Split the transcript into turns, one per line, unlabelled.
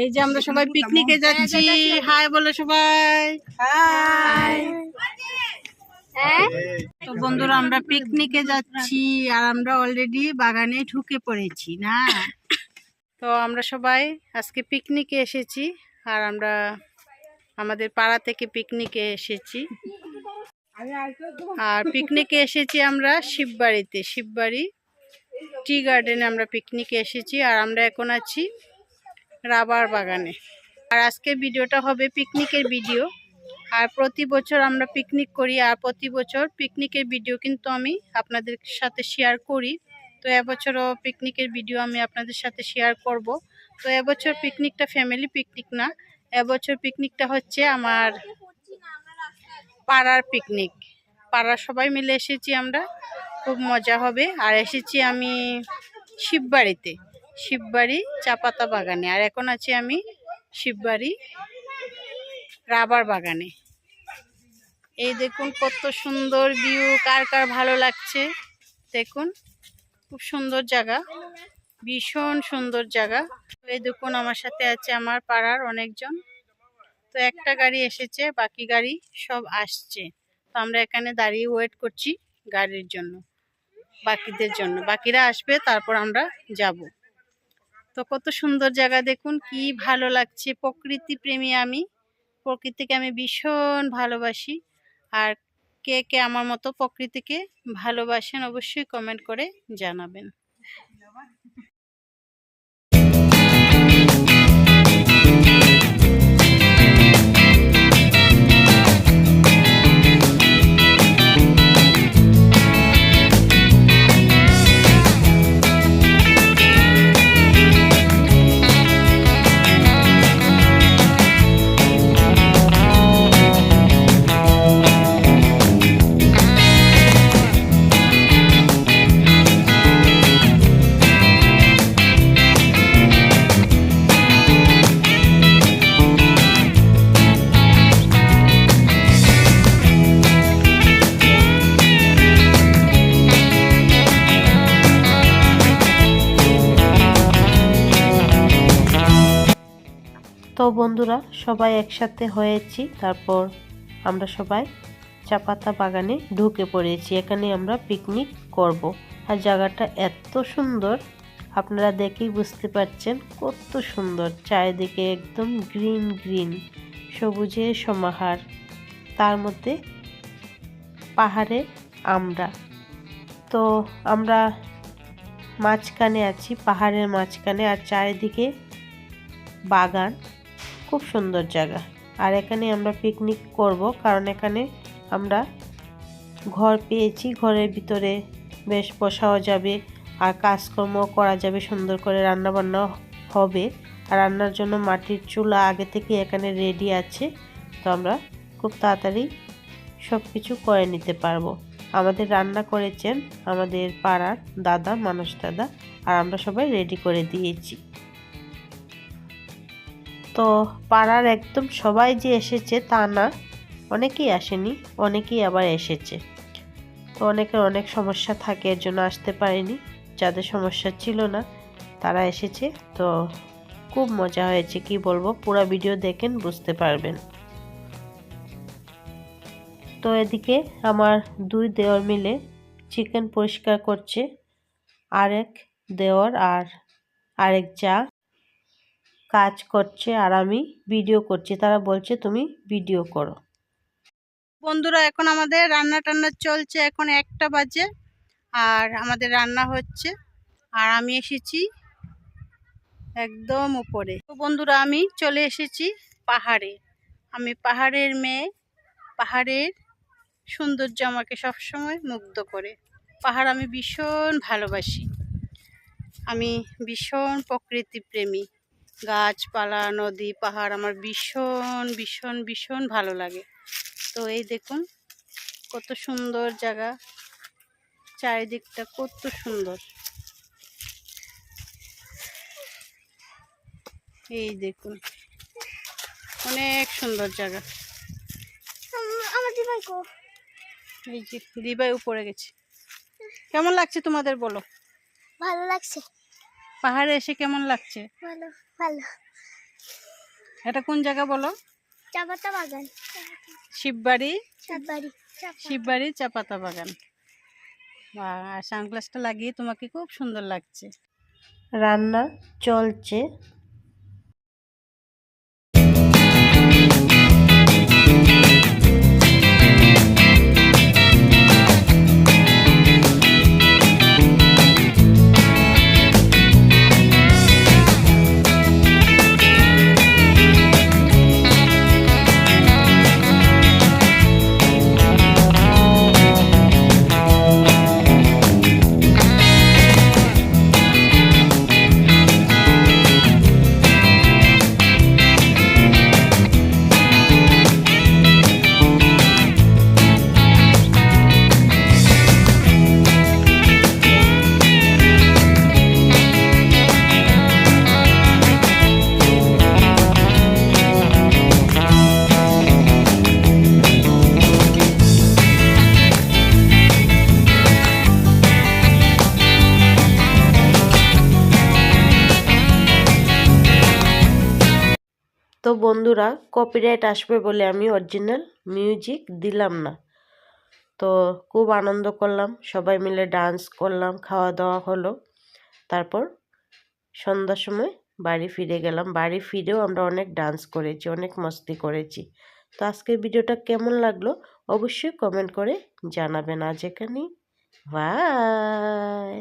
এই যে আমরা সবাই পিকনিকে যাচ্ছি। হাই বলে সবাই। তো বন্ধুরা আমরা পিকনিকে যাচ্ছি আর আমরা অলরেডি বাগানে ঢুকে পড়েছি না? তো আমরা সবাই আজকে পিকনিকে এসেছি আর আমরা আমাদের পাড়া থেকে পিকনিকে এসেছি। আর পিকনিকে এসেছি আমরা শিববাড়িতে শিববাড়ি টি গার্ডেনে আমরা পিকনিকে এসেছি আর আমরা এখন আছি রাবার বাগানে। আর আজকে ভিডিওটা হবে পিকনিকের ভিডিও। আর প্রতি বছর আমরা পিকনিক করি, আর প্রতি বছর পিকনিকের ভিডিও কিন্তু আমি আপনাদের সাথে শেয়ার করি। তো এবছরও পিকনিকের ভিডিও আমি আপনাদের সাথে শেয়ার করব। তো এবছর পিকনিকটা ফ্যামিলি পিকনিক না, এবছর পিকনিকটা হচ্ছে আমার পাড়ার পিকনিক। পাড়ার সবাই মিলে এসেছি আমরা, খুব মজা হবে। আর এসেছি আমি শিববাড়িতে। শিববাড়ি চাপাতা বাগানে, আর এখন আছি আমি শিববাড়ি রাবার বাগানে। এই দেখুন কত সুন্দর ভিউ কার কার ভালো লাগছে? দেখুন, খুব সুন্দর জায়গা, ভীষণ সুন্দর জায়গা। এই দেখুন, আমার সাথে আছে আমার পাড়ার অনেকজন। তো একটা গাড়ি এসেছে, বাকি গাড়ি সব আসছে। তো আমরা এখানে দাঁড়িয়ে ওয়েট করছি গাড়ির জন্য, বাকিদের জন্য। বাকিরা আসবে, তারপর আমরা যাব। তো কত সুন্দর জায়গা দেখুন, কি ভালো লাগছে। প্রকৃতি প্রেমী আমি, প্রকৃতিকে আমি ভীষণ ভালোবাসি। আর কে কে আমার মতো প্রকৃতিকে ভালোবাসেন অবশ্যই কমেন্ট করে জানাবেন।
তো বন্ধুরা, সবাই একসাথে হয়েছি। তারপর আমরা সবাই চাপাতা বাগানে ঢুকে পড়েছি। এখানে আমরা পিকনিক করব। আর জায়গাটা এত সুন্দর, আপনারা দেখেই বুঝতে পারছেন কত সুন্দর। চারিদিকে একদম গ্রিন গ্রিন সবুজের সমাহার। তার মধ্যে পাহাড়ে আমরা। তো আমরা মাঝখানে আছি, পাহাড়ের মাঝখানে। আর চারিদিকে বাগান। খুব সুন্দর জায়গা। আর এখানে আমরা পিকনিক করব, কারণ এখানে আমরা ঘর পেয়েছি। ঘরের ভিতরে বেশ বসাও যাবে, আর কাজকর্ম করা যাবে, সুন্দর করে রান্না বান্না হবে। আর রান্নার জন্য মাটির চুলা আগে থেকে এখানে রেডি আছে। তো আমরা খুব তাড়াতাড়ি সব কিছু করে নিতে পারব। আমাদের রান্না করেছেন আমাদের পাড়ার দাদা মানুষ দাদা, আর আমরা সবাই রেডি করে দিয়েছি। তো পাড়ার একদম সবাই যে এসেছে তা না। অনেকেই আসেনি, অনেকেই আবার এসেছে। তো অনেকের অনেক সমস্যা থাকে, এর জন্য আসতে পারেনি। যাদের সমস্যা ছিল না, তারা এসেছে। তো খুব মজা হয়েছে, কি বলব, পুরো ভিডিও দেখেন, বুঝতে পারবেন। তো এদিকে আমার দুই দেওর মিলে চিকেন পরিষ্কার করছে। আরেক দেওর আর আরেক যা কাজ করছে আর আমি ভিডিও করছি। তারা বলছে, তুমি ভিডিও করো।
বন্ধুরা, এখন আমাদের রান্না টান্না চলছে, এখন একটা বাজে। আর আমাদের রান্না হচ্ছে, আর আমি এসেছি একদম উপরে। বন্ধুরা, আমি চলে এসেছি পাহাড়ে। আমি পাহাড়ের মেয়ে, পাহাড়ের সৌন্দর্য আমাকে সবসময় মুগ্ধ করে। পাহাড় আমি ভীষণ ভালোবাসি। আমি ভীষণ প্রকৃতি প্রেমী গাছপালা নদী পাহাড় আমার ভীষণ ভীষণ ভীষণ ভালো লাগে। তো এই দেখুন কত সুন্দর জায়গা। চারিদিকটা কত সুন্দর। এই দেখুন অনেক সুন্দর জায়গা।
দিবাই
এই যে দিবাই উপরে গেছে। কেমন লাগছে তোমাদের বলো?
ভালো লাগছে।
পাহাড়ে এসে কেমন লাগছে?
ভালো। ভালো।
এটা কোন জায়গা বলো?
চাপাতা বাগান।
শিববাড়ি? শিববাড়ি শিববাড়ি চাপাতা বাগান। বা আর সানগ্লাসটা লাগিয়ে তোমাকে খুব সুন্দর লাগছে।
রান্না চলছে। তো বন্ধুরা কপিরাইট আসবে বলে আমি অরিজিনাল মিউজিক দিলাম না। তো খুব আনন্দ করলাম, সবাই মিলে ডান্স করলাম খাওয়া দাওয়া হলো। তারপর সন্ধ্যার সময় বাড়ি ফিরে গেলাম। বাড়ি ফিরেও আমরা অনেক ডান্স করেছি, অনেক মস্তি করেছি। তো আজকের ভিডিওটা কেমন লাগল অবশ্যই কমেন্ট করে জানাবেন। আজ এখানেই বাই